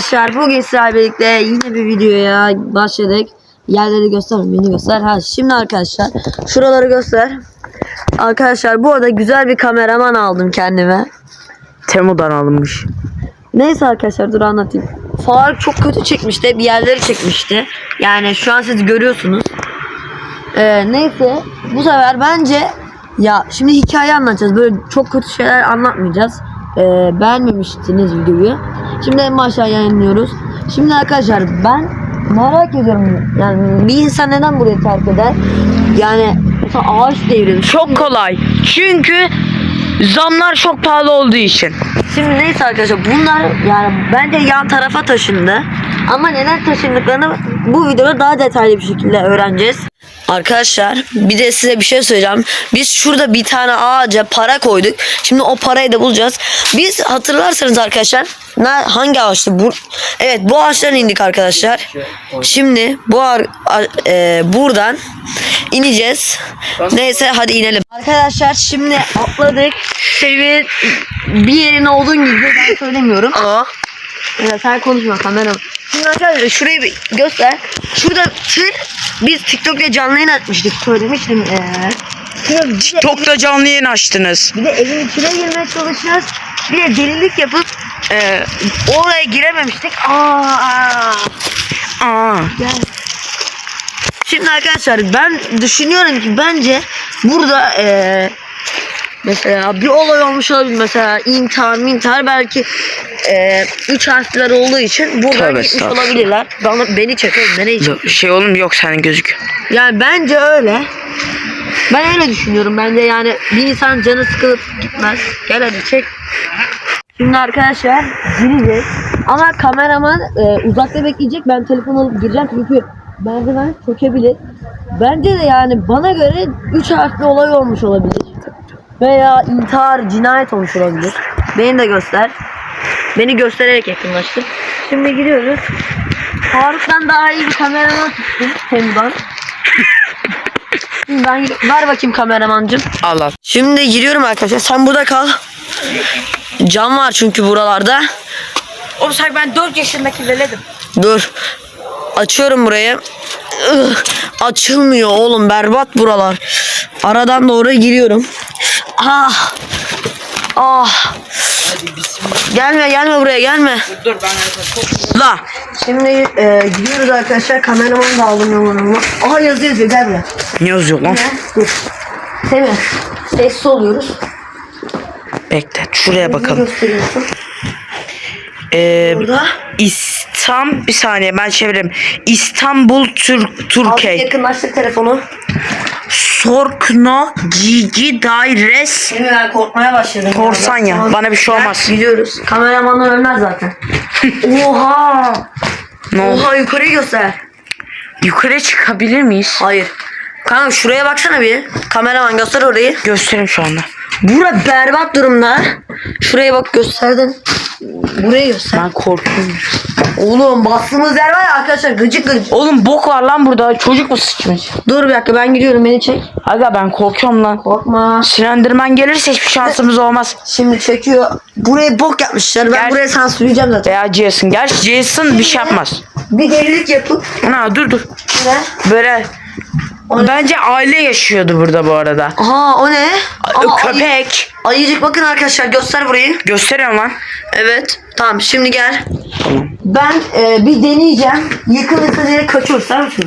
Arkadaşlar bugün sizlerle birlikte yine bir videoya başladık. Yerleri göster, beni göster. Ha şimdi arkadaşlar şuraları göster. Arkadaşlar bu arada güzel bir kameraman aldım kendime. Temu'dan alınmış. Neyse arkadaşlar dur anlatayım. Faruk çok kötü çekmişti. Bir yerleri çekmişti. Yani şu an siz görüyorsunuz. Ee, neyse bu sefer bence ya şimdi hikaye anlatacağız. Böyle çok kötü şeyler anlatmayacağız. Ee, beğenmemiştiniz videoyu. Şimdi en baştan yayınlıyoruz. Şimdi arkadaşlar ben merak ediyorum. Yani bir insan neden burayı terk eder? Yani mesela ağaç devrilmiş. Çok kolay. Çünkü zamlar çok pahalı olduğu için. Şimdi neyse arkadaşlar bunlar yani bence yan tarafa taşındı. Ama neden taşındıklarını bu videoda daha detaylı bir şekilde öğreneceğiz. Arkadaşlar bir de size bir şey söyleyeceğim. Biz şurada bir tane ağaca para koyduk. Şimdi o parayı da bulacağız. Biz hatırlarsanız arkadaşlar ne, hangi ağaçtı? Bu, evet bu ağaçtan indik arkadaşlar. Şimdi bu ar- e, buradan ineceğiz. Neyse hadi inelim. Arkadaşlar şimdi atladık. Sevi bir yerin olduğun gibi ben söylemiyorum. Aa. Ya sen konuşma kamera. Şimdi arkadaşlar şurayı bir göster. Şurada tır biz TikTok'ta canlı yayın atmıştık söylemiştim. Ee, TikTok'ta canlı yayın açtınız. bir de evin içine girmeye çalışacağız. Bir de delilik yapıp e, oraya girememiştik. Aa, aa. Aa. Gel. Şimdi arkadaşlar ben düşünüyorum ki bence burada eee mesela bir olay olmuş olabilir mesela intihar intihar belki eee üç harfler olduğu için buradan Tövbe gitmiş estağfurullah. olabilirler. Bana beni çek oğlum nereye çek? Yok, Şey oğlum yok sen gözük. Yani bence öyle. Ben öyle düşünüyorum. Bence yani bir insan canı sıkılıp gitmez. Gel hadi çek. Şimdi arkadaşlar gireceğiz. Ama kameraman e, uzakta bekleyecek. Ben telefon alıp gireceğim çünkü merdiven çökebilir. Bence de yani bana göre 3 harfli olay olmuş olabilir. Veya intihar, cinayet olmuş olabilir. Beni de göster. Beni göstererek yakınlaştır. Şimdi gidiyoruz. Faruk'tan daha iyi bir kameraman tuttum. Şimdi ben ver bakayım kameramancım. Allah. Şimdi giriyorum arkadaşlar. Sen burada kal. Cam var çünkü buralarda. Oğlum sen ben 4 yaşındaki veledim. Dur. Açıyorum burayı. Ih, açılmıyor oğlum berbat buralar. Aradan doğru giriyorum. Ah. Ah. Gelme gelme buraya gelme. Dur ben La. Şimdi e, gidiyoruz arkadaşlar. Kameramanı da aldım numaramı. Aha yazı yazıyor gel buraya. Ne yazıyor lan? Dur. Semih. Sessiz oluyoruz. Bekle şuraya bakalım. gösteriyorsun? Ee, Burada. İstam bir saniye ben çevireyim. İstanbul Türk Türkiye. yakınlaştır telefonu. Sorkno Gigi Daires Şimdi ben korkmaya başladım. Korsan ya, bana bir şey olmaz. Gidiyoruz. Kameramanlar ölmez zaten. Oha. Ne oldu? Oha yukarıyı göster. Yukarı çıkabilir miyiz? Hayır. Kanka şuraya baksana bir. Kameraman göster orayı. Göstereyim şu anda. Bura berbat durumda. Şuraya bak gösterdin. Burayı göster. Ben korkuyorum. Oğlum bastığımız yer var ya arkadaşlar gıcık gıcık. Oğlum bok var lan burada. Çocuk mu sıçmış? Dur bir dakika ben gidiyorum beni çek. Aga ben korkuyorum lan. Korkma. Slenderman gelirse hiçbir şansımız olmaz. Şimdi çekiyor. Burayı bok yapmışlar. Ben Gel. buraya sansürleyeceğim zaten. Veya Jason. Gerçi Jason bir şey yapmaz. Bir delilik yapıp Ana dur dur. ne? Böyle O ne? bence aile yaşıyordu burada bu arada. Aha o ne? Aa, ayı- Köpek. ayıcık bakın arkadaşlar göster burayı. Gösteriyorum lan. Evet. Tamam şimdi gel. Ben e, bir deneyeceğim. Yakınlıkta nereye kaçıyorsan mısın?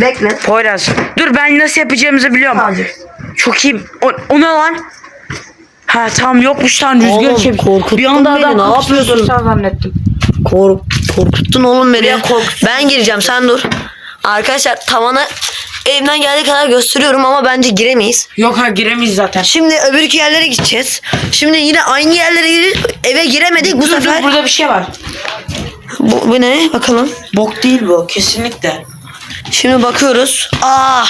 Bekle. Poyraz. Dur ben nasıl yapacağımızı biliyorum. Sadece. Çok iyi. O, o ne lan? Ha tamam yokmuş lan rüzgar çevir. korkuttun Bir anda beni, adam ne yapıyorsun? zannettim. Kork korkuttun oğlum beni. Ben gireceğim sen dur. Arkadaşlar tavana elimden geldiği kadar gösteriyorum ama bence giremeyiz. Yok ha giremeyiz zaten. Şimdi öbürkü yerlere gideceğiz. Şimdi yine aynı yerlere girip eve giremedik bu Dur dur sefer. burada bir şey var. Bu, bu ne bakalım. Bok değil bu kesinlikle. Şimdi bakıyoruz. Aa!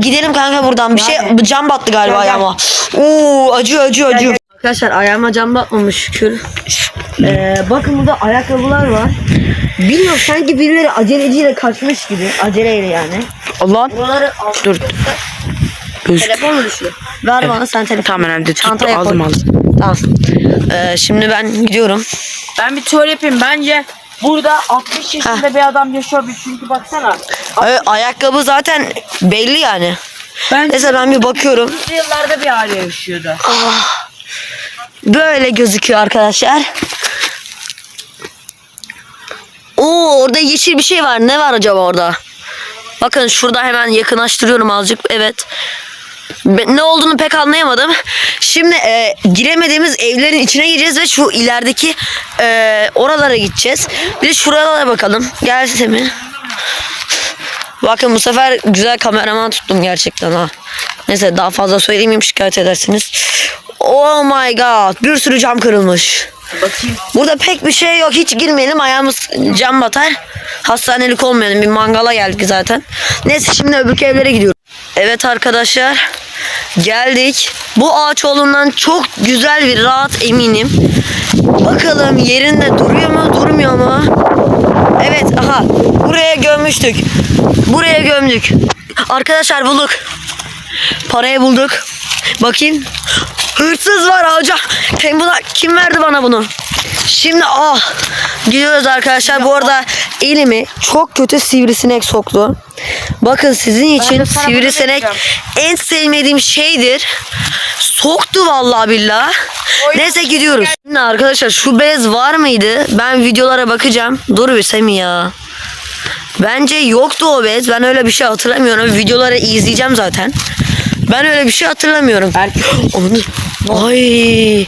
Gidelim kanka buradan. Bir şey Nerede? cam battı galiba Gel, gel. ayağıma. Oo acıyor acıyor acıyor. Arkadaşlar ayağıma cam batmamış şükür. Ee, bakın burada ayakkabılar var. Bilmiyorum sanki birileri aceleciyle kaçmış gibi. Aceleyle yani. Allah. Buraları al. Dur. Göz. Telefon mu düşüyor? Ver bana sen telefon. Tamam önemli. Tuttu Çantaya koy. aldım aldım. Tamam. Ee, şimdi ben gidiyorum. Ben bir tuvalet yapayım bence Burada 60 yaşında bir adam yaşıyor. Bir çünkü baksana. Ay- ayakkabı zaten belli yani. Ben Neyse ben bir bakıyorum. yıllarda bir aile yaşıyordu. Böyle gözüküyor arkadaşlar. Oo orada yeşil bir şey var. Ne var acaba orada? Bakın şurada hemen yakınlaştırıyorum azıcık. Evet. Ne olduğunu pek anlayamadım. Şimdi e, giremediğimiz evlerin içine gireceğiz ve şu ilerideki e, oralara gideceğiz. Bir de şuralara bakalım. Gel Semih. Bakın bu sefer güzel kameraman tuttum gerçekten ha. Neyse daha fazla söylemeyeyim şikayet edersiniz. Oh my god bir sürü cam kırılmış. Bakayım. Burada pek bir şey yok hiç girmeyelim ayağımız cam batar. Hastanelik olmayalım bir mangala geldik zaten. Neyse şimdi öbür evlere gidiyoruz. Evet arkadaşlar geldik. Bu ağaç olduğundan çok güzel bir rahat eminim. Bakalım yerinde duruyor mu durmuyor mu? Evet aha buraya gömmüştük. Buraya gömdük. Arkadaşlar bulduk. Parayı bulduk. Bakayım. Hırsız var ağaca. Hem buna, kim verdi bana bunu? Şimdi ah gidiyoruz arkadaşlar. Bu arada elimi çok kötü sivrisinek soktu. Bakın sizin için sivrisinek en sevmediğim şeydir. Soktu vallahi billah. Neyse gidiyoruz. Şimdi arkadaşlar şu bez var mıydı? Ben videolara bakacağım. Dur bir Semi ya. Bence yoktu o bez. Ben öyle bir şey hatırlamıyorum. Videoları izleyeceğim zaten. Ben öyle bir şey hatırlamıyorum. Erkek. Onu... Ay.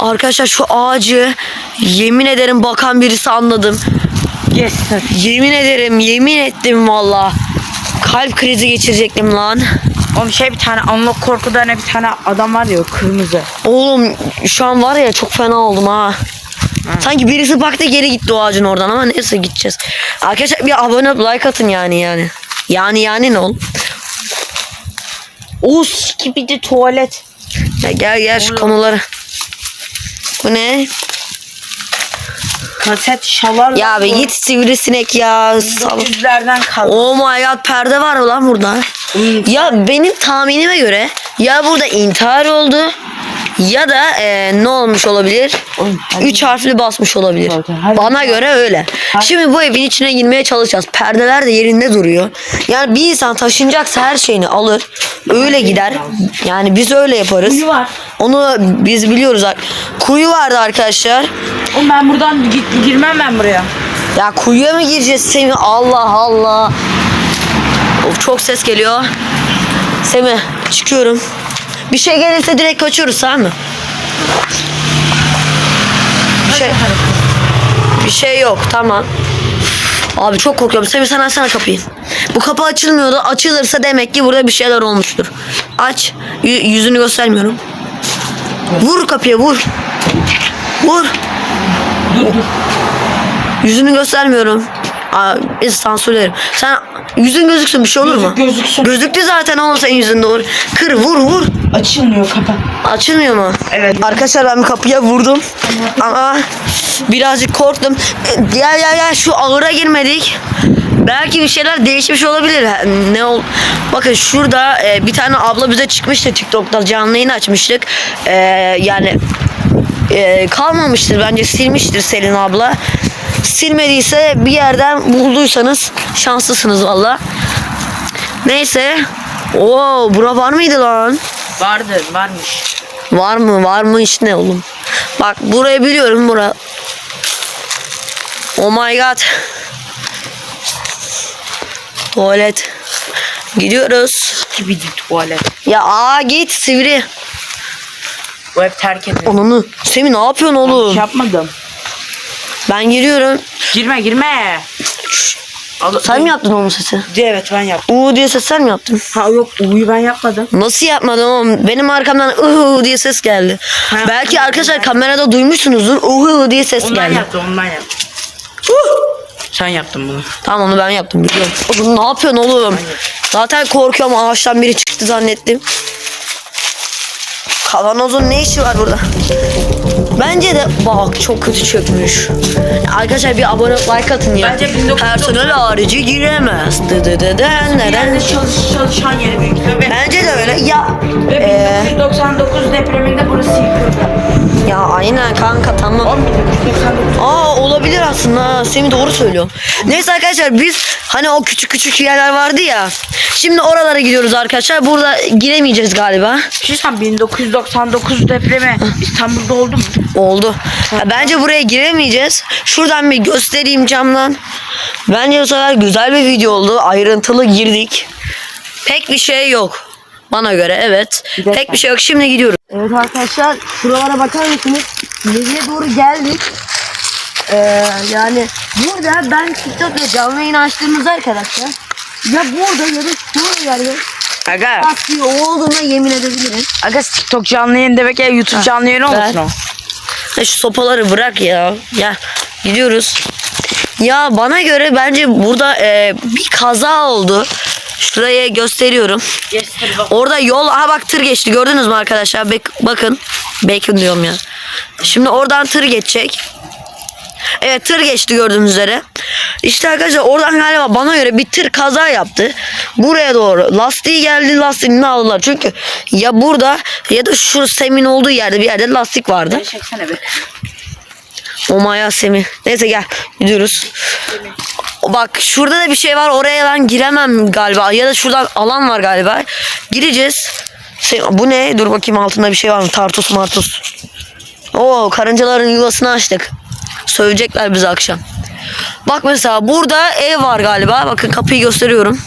Arkadaşlar şu ağacı yemin ederim bakan birisi anladım. Yes. Yemin ederim yemin ettim valla. Kalp krizi geçirecektim lan. Oğlum şey bir tane anlık korkuda ne bir tane adam var ya kırmızı. Oğlum şu an var ya çok fena oldum ha. Sanki birisi baktı geri gitti o ağacın oradan ama neyse gideceğiz. Arkadaşlar bir abone olup like atın yani yani. Yani yani ne oğlum? Us gibi de tuvalet. Ya gel gel şu konuları. Bu ne? Kaset şalar. Ya be git sivrisinek ya. Sal. Yüzlerden kaldı. Oh my god perde var lan burada. Ya benim tahminime göre ya burada intihar oldu ya da e, ne olmuş olabilir? Oğlum, hadi. Üç harfli basmış olabilir. Zaten Bana göre öyle. Şimdi bu evin içine girmeye çalışacağız. Perdeler de yerinde duruyor. Yani bir insan taşınacaksa her şeyini alır. Öyle gider. Yani biz öyle yaparız. Kuyu var. Onu biz biliyoruz. Kuyu vardı arkadaşlar. Oğlum ben buradan git, girmem ben buraya. Ya kuyuya mı gireceğiz Semih? Allah Allah. Of çok ses geliyor. Semih çıkıyorum. Bir şey gelirse direkt kaçıyoruz tamam mı? Bir şey, bir şey yok tamam. Abi çok korkuyorum. Semih sen açsana kapıyı. Bu kapı açılmıyordu. Açılırsa demek ki burada bir şeyler olmuştur. Aç. Y- yüzünü göstermiyorum. Vur kapıya vur. Vur. Yüzünü göstermiyorum. Aa, biz sansürlerim. Sen yüzün gözüksün bir şey olur mu? Gözük- gözüksün. Gözüktü zaten oğlum senin yüzünde olur. Kır vur vur. Açılmıyor kapı. Açılmıyor mu? Evet. Arkadaşlar ben kapıya vurdum. Ama birazcık korktum. E, Gel gel gel şu ağıra girmedik. Belki bir şeyler değişmiş olabilir. Ne ol? Bakın şurada e, bir tane abla bize çıkmıştı TikTok'ta canlı yayın açmıştık. E, yani e, kalmamıştır bence silmiştir Selin abla. Silmediyse bir yerden bulduysanız şanslısınız valla. Neyse. Oo bura var mıydı lan? Vardı varmış. Var mı? Var mı iş ne oğlum? Bak burayı biliyorum bura. Oh my god. Tuvalet. Gidiyoruz. Gibi tuvalet. Ya aa git sivri. Bu ev terk edildi. Onunu. Semih ne yapıyorsun oğlum? şey yapmadım. Ben giriyorum. Girme girme. Al, Sen mi yaptın onun sesi? Evet ben yaptım. Uuu diye sesler mi yaptın? Ha yok uyu ben yapmadım. Nasıl yapmadın oğlum? Benim arkamdan uhu diye ses geldi. Belki arkadaşlar kamerada duymuşsunuzdur. Uhu diye ses Ondan geldi. yaptım ondan yaptım. Sen yaptın bunu. Tamam onu ben yaptım biliyorum. Oğlum ne yapıyorsun oğlum? Zaten korkuyorum ağaçtan biri çıktı zannettim. Kavanozun ne işi var burada? Bence de bak çok kötü çökmüş. Arkadaşlar bir abone like atın ya. Bence 1990 Personel harici giremez. Dı dı dı den neden? Yerde çalış, çalışan yeri büyük Bence de öyle. Ya ve eee, 1999 depreminde burası yıkıldı. Ya aynen kanka tamam. 10999. Aa olabilir aslında. Semih doğru söylüyor. Neyse arkadaşlar biz hani o küçük küçük yerler vardı ya. Şimdi oralara gidiyoruz arkadaşlar. Burada giremeyeceğiz galiba. Şey sen 1999 depremi İstanbul'da oldu mu? Oldu. Ya bence buraya giremeyeceğiz. Şuradan bir göstereyim camdan. Bence bu sefer güzel bir video oldu. Ayrıntılı girdik. Pek bir şey yok. Bana göre evet. dakika. Pek bir şey yok. Şimdi gidiyoruz. Evet arkadaşlar şuralara bakar mısınız? İleriye doğru geldik. Ee, yani burada ben TikTok'ta canlı yayın açtığımız arkadaşlar ya burada ya da şurada yerde Aga, lastiği olduğuna yemin edebilirim. aga TikTok canlı yayın demek ya YouTube canlı yayın olmasın o. Ya şu sopaları bırak ya. Ya gidiyoruz. Ya bana göre bence burada e, bir kaza oldu. Şuraya gösteriyorum. Orada yol aha bak tır geçti gördünüz mü arkadaşlar? Bek- bakın. Bacon diyorum ya. Şimdi oradan tır geçecek. Evet tır geçti gördüğünüz üzere. İşte arkadaşlar oradan galiba bana göre bir tır kaza yaptı. Buraya doğru lastiği geldi lastiğini aldılar. Çünkü ya burada ya da şu semin olduğu yerde bir yerde lastik vardı. Çeksene be. O maya Semih. Neyse gel gidiyoruz. Bak şurada da bir şey var oraya ben giremem galiba ya da şuradan alan var galiba. Gireceğiz. Sem- bu ne? Dur bakayım altında bir şey var mı? Tartus martus. Oo karıncaların yuvasını açtık. Sövecekler bizi akşam. Bak mesela burada ev var galiba. Bakın kapıyı gösteriyorum.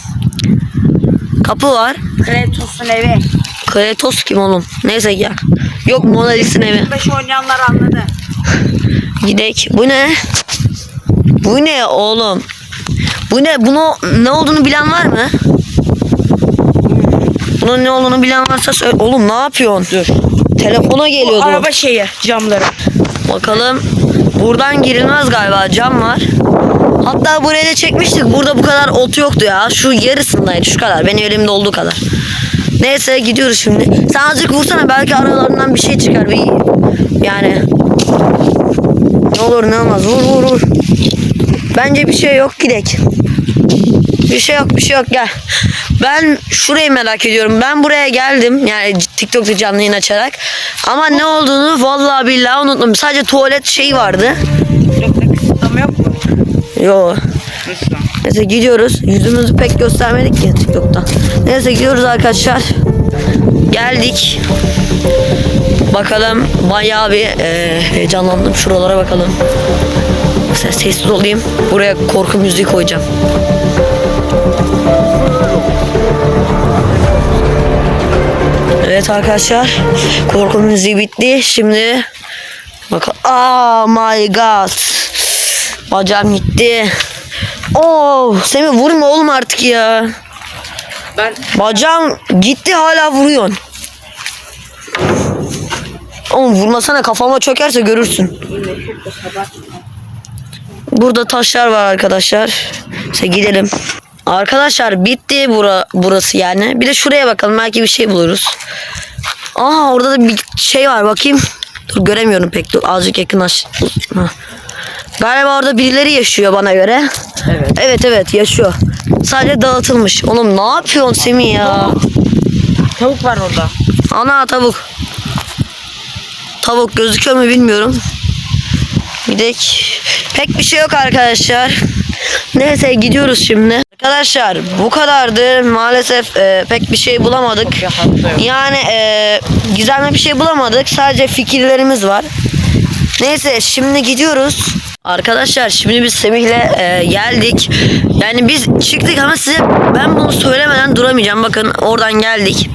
Kapı var. Kretos'un evi. Kratos kim oğlum? Neyse gel. Yok Mona Lisa'nın evi. 5 oynayanlar anladı. Gidek. Bu ne? Bu ne oğlum? Bu ne? Bunu ne olduğunu bilen var mı? Bunun ne olduğunu bilen varsa söyle. Oğlum ne yapıyorsun? Dur. Telefona Bu geliyordu. araba şeyi camları. Bakalım. Buradan girilmez galiba. Cam var. Hatta buraya da çekmiştik. Burada bu kadar ot yoktu ya. Şu yarısındaydı. Şu kadar. Benim elimde olduğu kadar. Neyse gidiyoruz şimdi. Sen azıcık vursana. Belki aralarından bir şey çıkar. Bir yani. Ne olur ne olmaz. Vur vur vur. Bence bir şey yok. Gidek. Bir şey yok bir şey yok gel. Ben şurayı merak ediyorum. Ben buraya geldim. Yani TikTok'ta canlı yayın açarak. Ama ne olduğunu vallahi billahi unuttum. Sadece tuvalet şeyi vardı. TikTok'ta kısıtlama yok mu? Yo. Neyse gidiyoruz. Yüzümüzü pek göstermedik ki TikTok'ta. Neyse gidiyoruz arkadaşlar. Geldik. Bakalım bayağı bir e, heyecanlandım. Şuralara bakalım. Sen sessiz olayım. Buraya korku müziği koyacağım. Evet arkadaşlar. Korku müziği bitti. Şimdi bak. Oh my god. Bacağım gitti. Oh, Semih vurma oğlum artık ya. Ben Bacağım gitti hala vuruyorsun. Oğlum vurmasana kafama çökerse görürsün. Burada taşlar var arkadaşlar. İşte gidelim. Arkadaşlar bitti bura, burası yani. Bir de şuraya bakalım belki bir şey buluruz. Aa orada da bir şey var bakayım. Dur göremiyorum pek dur azıcık yakınlaş. Ha. Galiba orada birileri yaşıyor bana göre. Evet. Evet evet yaşıyor. Sadece dağıtılmış. Oğlum ne yapıyorsun Semih ya? tavuk var orada. Ana tavuk. Tavuk gözüküyor mu bilmiyorum. Bir de pek bir şey yok arkadaşlar. Neyse gidiyoruz şimdi. Arkadaşlar bu kadardı. Maalesef e, pek bir şey bulamadık. Yani e, gizemli bir şey bulamadık. Sadece fikirlerimiz var. Neyse şimdi gidiyoruz. Arkadaşlar şimdi biz Semih'le e, geldik. Yani biz çıktık ama size ben bunu söylemeden duramayacağım. Bakın oradan geldik.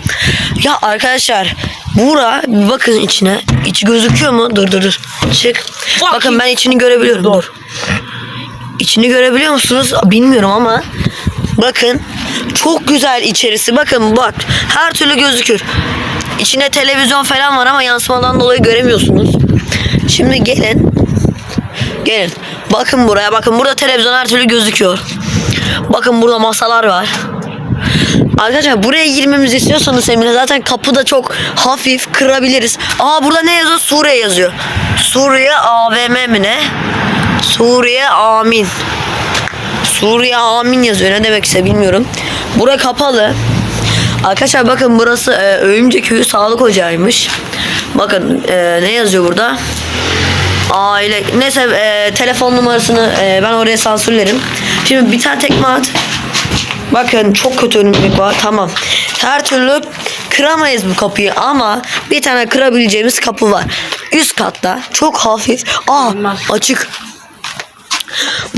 Ya arkadaşlar bura bir bakın içine. İçi gözüküyor mu? Dur dur dur. Çık. Bakın ben içini görebiliyorum. Dur. İçini görebiliyor musunuz? Bilmiyorum ama bakın çok güzel içerisi. Bakın bak her türlü gözükür. İçinde televizyon falan var ama yansımadan dolayı göremiyorsunuz. Şimdi gelin. Gelin. Bakın buraya. Bakın burada televizyon her türlü gözüküyor. Bakın burada masalar var. Arkadaşlar buraya girmemizi istiyorsanız Emine zaten kapı da çok hafif kırabiliriz. Aa burada ne yazıyor? Suriye yazıyor. Suriye AVM mi ne? Suriye Amin. Suriye Amin yazıyor. Ne demekse bilmiyorum. Bura kapalı. Arkadaşlar bakın burası e, Ölümce Köyü Sağlık Ocağı'ymış. Bakın e, ne yazıyor burada? Aile neyse e, telefon numarasını e, ben oraya sansürlerim. Şimdi bir tane tekme at. Bakın çok kötü örümcek var. Tamam. Her türlü kıramayız bu kapıyı ama bir tane kırabileceğimiz kapı var. Üst katta çok hafif. Aa açık.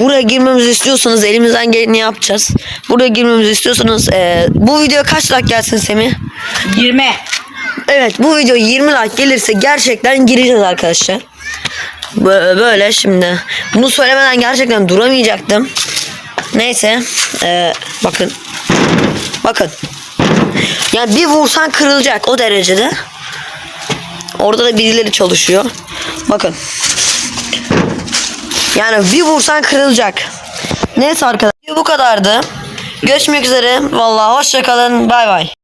Buraya girmemizi istiyorsanız elimizden geleni yapacağız. Buraya girmemizi istiyorsanız e, bu video kaç like gelsin Semih? 20. Evet bu video 20 like gelirse gerçekten gireceğiz arkadaşlar. Bö- Böyle şimdi. Bunu söylemeden gerçekten duramayacaktım. Neyse. eee, bakın. Bakın. Yani bir vursan kırılacak o derecede. Orada da birileri çalışıyor. Bakın. Yani bir vursan kırılacak. Neyse arkadaşlar bu kadardı. Görüşmek üzere. Vallahi hoşça kalın. Bay bay.